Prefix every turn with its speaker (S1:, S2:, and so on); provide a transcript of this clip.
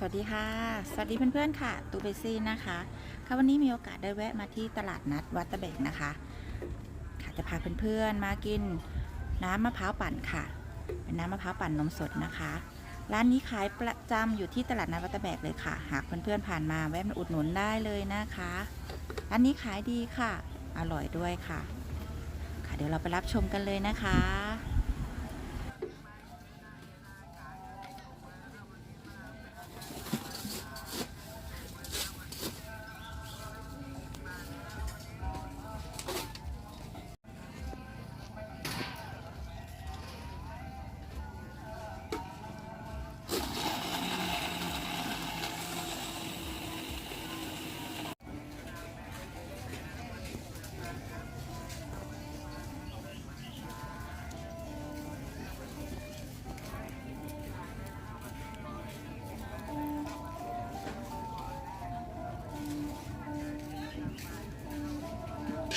S1: สวัสดีค่ะ สวัสดีเพื่อนๆค่ะ ตูเบซี่นะคะค่ะวันนี้มีโอกาสได้แวะมาที่ตลาดนัดวัดตะเบกนะคะ ค่ะจะพาเพื่อนๆมากินน้ำมะพร้าวปั่นค่ะ เป็นน้ำมะพร้าวปั่นนมสดนะคะ ร้านนี้ขายประจำอยู่ที่ตลาดนัดวัดตะแบกเลยค่ะ หากเพื่อนๆผ่านมาแวะมาอุดหนุนได้เลยนะคะ ร้านนี้ขายดีค่ะ อร่อยด้วยค่ะ ค่ะเดี๋ยวเราไปรับชมกันเลยนะคะ